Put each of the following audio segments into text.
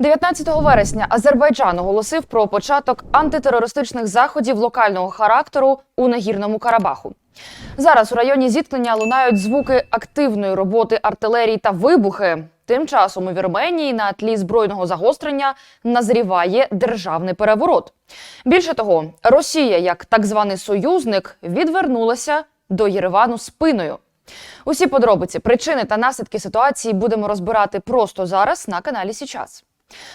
19 вересня Азербайджан оголосив про початок антитерористичних заходів локального характеру у нагірному Карабаху. Зараз у районі зіткнення лунають звуки активної роботи артилерії та вибухи. Тим часом у Вірменії на тлі збройного загострення назріває державний переворот. Більше того, Росія, як так званий союзник, відвернулася до Єревану спиною. Усі подробиці, причини та наслідки ситуації будемо розбирати просто зараз на каналі Січас.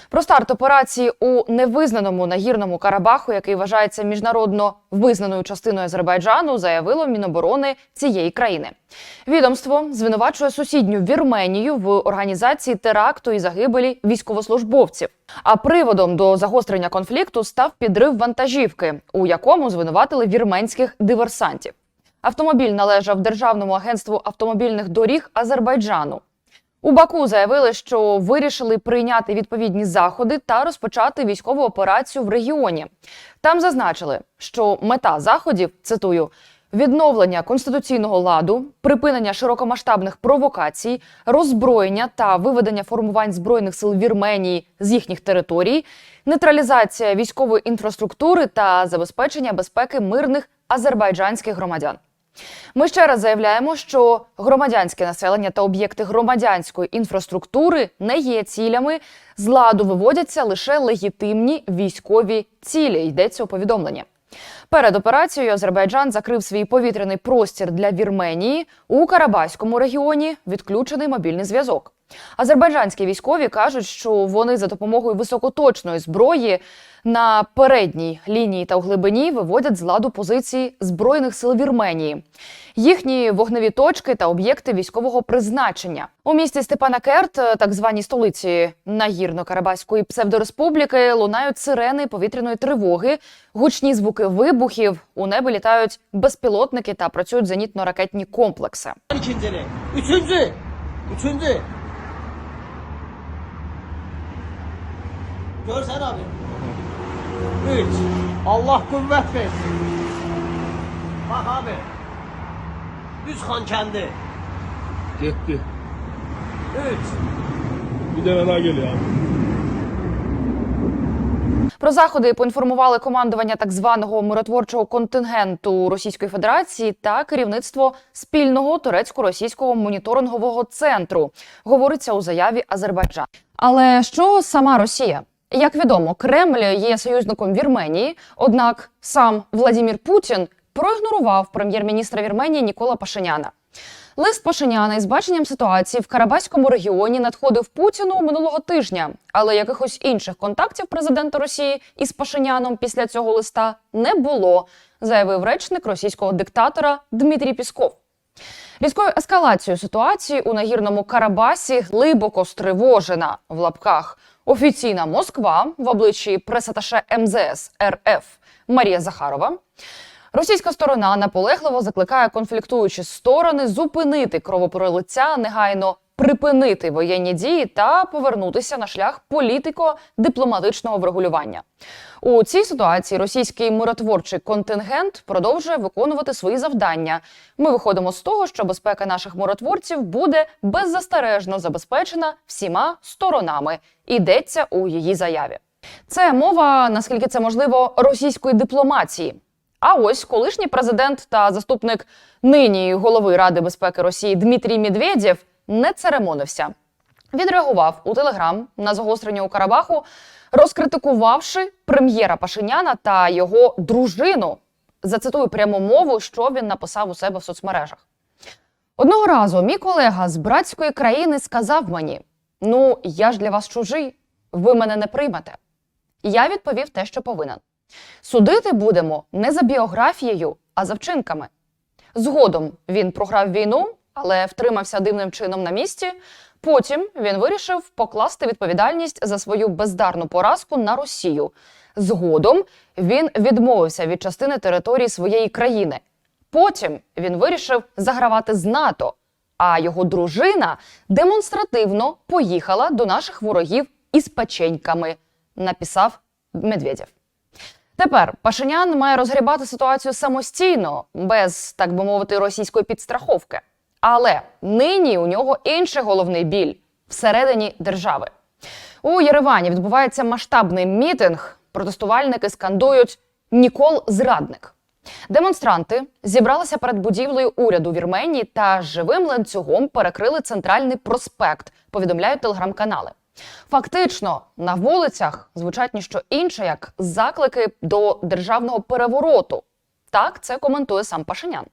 Про старт операції у невизнаному нагірному Карабаху, який вважається міжнародно визнаною частиною Азербайджану, заявило Міноборони цієї країни. Відомство звинувачує сусідню Вірменію в організації теракту і загибелі військовослужбовців. А приводом до загострення конфлікту став підрив вантажівки, у якому звинуватили вірменських диверсантів. Автомобіль належав Державному агентству автомобільних доріг Азербайджану. У Баку заявили, що вирішили прийняти відповідні заходи та розпочати військову операцію в регіоні. Там зазначили, що мета заходів цитую. Відновлення конституційного ладу, припинення широкомасштабних провокацій, роззброєння та виведення формувань збройних сил Вірменії з їхніх територій, нейтралізація військової інфраструктури та забезпечення безпеки мирних азербайджанських громадян. Ми ще раз заявляємо, що громадянське населення та об'єкти громадянської інфраструктури не є цілями. З ладу виводяться лише легітимні військові цілі. Йдеться у повідомленні. Перед операцією Азербайджан закрив свій повітряний простір для Вірменії у Карабаському регіоні. Відключений мобільний зв'язок. Азербайджанські військові кажуть, що вони за допомогою високоточної зброї на передній лінії та у глибині виводять з ладу позиції збройних сил Вірменії, їхні вогневі точки та об'єкти військового призначення у місті Степанакерт, так званій столиці Нагірно-Карабаської псевдореспубліки, лунають сирени повітряної тривоги, гучні звуки вибухів. У небі літають безпілотники та працюють зенітно-ракетні комплекси. İkincini. Üçüncü. Üçüncü. Görsen abi. Üç. Allah kuvvet versin. Bak abi. Düz kan kendi. Gitti. Üç. Bir tane daha geliyor abi. Про заходи поінформували командування так званого миротворчого контингенту Російської Федерації та керівництво спільного турецько-російського моніторингового центру. Говориться у заяві Азербайджан. Але що сама Росія? Як відомо, Кремль є союзником Вірменії, однак сам Владімір Путін проігнорував прем'єр-міністра Вірменії Нікола Пашиняна. Лист Пашиняна із баченням ситуації в Карабаському регіоні надходив Путіну минулого тижня, але якихось інших контактів президента Росії із Пашиняном після цього листа не було, заявив речник російського диктатора Дмитрій Пісков. Різкою ескалацією ситуації у нагірному Карабасі глибоко стривожена в лапках офіційна Москва в обличчі пресаташе МЗС РФ Марія Захарова. Російська сторона наполегливо закликає конфліктуючі сторони зупинити кровопролиття, негайно припинити воєнні дії та повернутися на шлях політико-дипломатичного врегулювання. У цій ситуації російський миротворчий контингент продовжує виконувати свої завдання. Ми виходимо з того, що безпека наших миротворців буде беззастережно забезпечена всіма сторонами. Йдеться у її заяві. Це мова, наскільки це можливо, російської дипломатії. А ось колишній президент та заступник нині голови Ради безпеки Росії Дмитрій Медведєв не церемонився. Відреагував у телеграм на загострення у Карабаху, розкритикувавши прем'єра Пашиняна та його дружину. Зацитую пряму мову, що він написав у себе в соцмережах. Одного разу мій колега з братської країни сказав мені: Ну, я ж для вас чужий, ви мене не приймете. Я відповів те, що повинен. Судити будемо не за біографією, а за вчинками. Згодом він програв війну, але втримався дивним чином на місці. Потім він вирішив покласти відповідальність за свою бездарну поразку на Росію. Згодом він відмовився від частини території своєї країни. Потім він вирішив загравати з НАТО, а його дружина демонстративно поїхала до наших ворогів із печеньками, написав Медведєв. Тепер Пашинян має розгрібати ситуацію самостійно, без, так би мовити, російської підстраховки. Але нині у нього інший головний біль всередині держави. У Єревані відбувається масштабний мітинг. Протестувальники скандують Нікол зрадник. Демонстранти зібралися перед будівлею уряду Вірменії та живим ланцюгом перекрили центральний проспект. Повідомляють телеграм-канали. Фактично на вулицях звучать ніщо інше, як заклики до державного перевороту. Так це коментує сам Пашинян.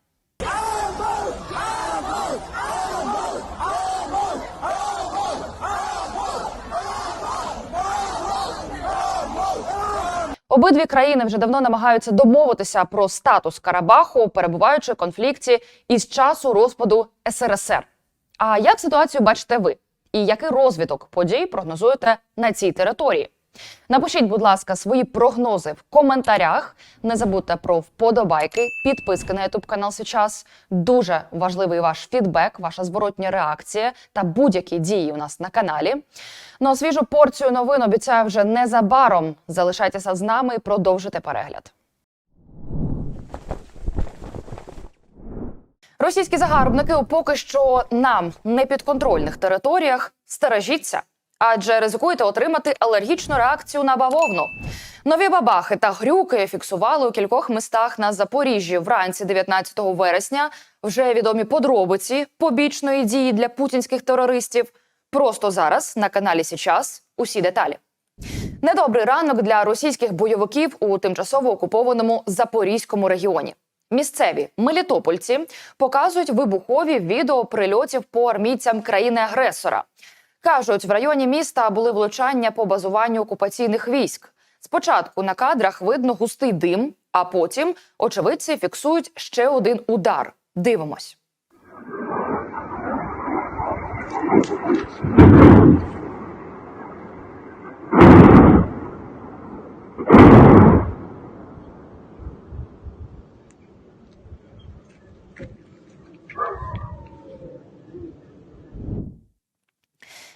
Обидві країни вже давно намагаються домовитися про статус Карабаху, перебуваючи в конфлікті із часу розпаду СРСР. А як ситуацію бачите ви? І який розвиток подій прогнозуєте на цій території? Напишіть, будь ласка, свої прогнози в коментарях. Не забудьте про вподобайки, підписки на YouTube канал Сейчас. Дуже важливий ваш фідбек, ваша зворотня реакція та будь-які дії у нас на каналі. Ну а свіжу порцію новин обіцяю вже незабаром. Залишайтеся з нами і продовжуйте перегляд. Російські загарбники у поки що нам непідконтрольних територіях стережіться, адже ризикуєте отримати алергічну реакцію на бавовну. Нові бабахи та грюки фіксували у кількох містах на Запоріжжі вранці 19 вересня. Вже відомі подробиці побічної дії для путінських терористів. Просто зараз на каналі Січас усі деталі. Недобрий ранок для російських бойовиків у тимчасово окупованому Запорізькому регіоні. Місцеві мелітопольці показують вибухові відео прильотів по армійцям країни-агресора. Кажуть, в районі міста були влучання по базуванню окупаційних військ. Спочатку на кадрах видно густий дим, а потім очевидці фіксують ще один удар. Дивимось.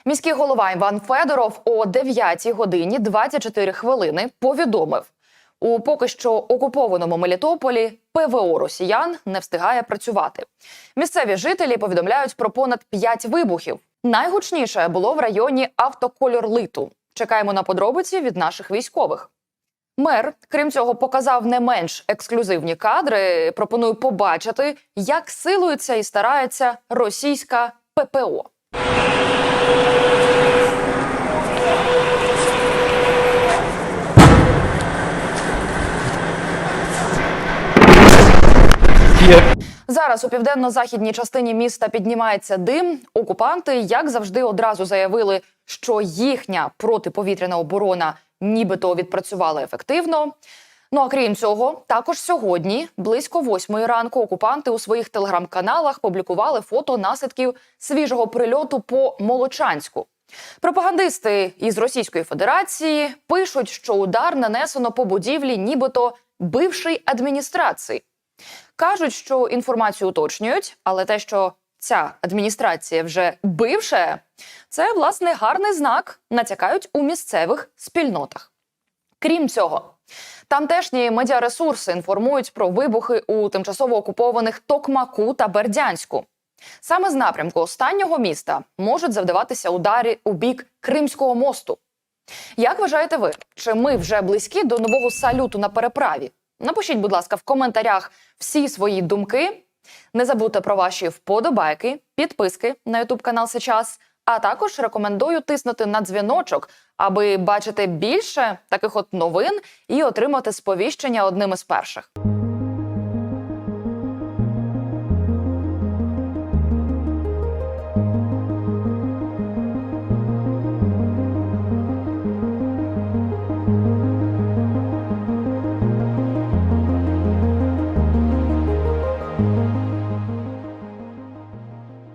Міський голова Іван Федоров о 9 годині 24 хвилини повідомив: у поки що окупованому Мелітополі ПВО росіян не встигає працювати. Місцеві жителі повідомляють про понад 5 вибухів. Найгучніше було в районі автокольорлиту. Чекаємо на подробиці від наших військових. Мер, крім цього, показав не менш ексклюзивні кадри. Пропоную побачити, як силується і старається російська ППО. Зараз у південно-західній частині міста піднімається дим. Окупанти, як завжди, одразу заявили, що їхня протиповітряна оборона нібито відпрацювала ефективно. Ну а крім цього, також сьогодні, близько восьмої ранку, окупанти у своїх телеграм-каналах публікували фото наслідків свіжого прильоту по Молочанську. Пропагандисти із Російської Федерації пишуть, що удар нанесено по будівлі, нібито бившої адміністрації. Кажуть, що інформацію уточнюють, але те, що ця адміністрація вже бивша, це власне гарний знак, натякають у місцевих спільнотах. Крім цього, тамтешні медіаресурси інформують про вибухи у тимчасово окупованих Токмаку та Бердянську. Саме з напрямку останнього міста можуть завдаватися удари у бік Кримського мосту. Як вважаєте ви, чи ми вже близькі до нового салюту на переправі? Напишіть, будь ласка, в коментарях всі свої думки. Не забудьте про ваші вподобайки, підписки на YouTube канал Сейчас. А також рекомендую тиснути на дзвіночок, аби бачити більше таких от новин і отримати сповіщення одним із перших.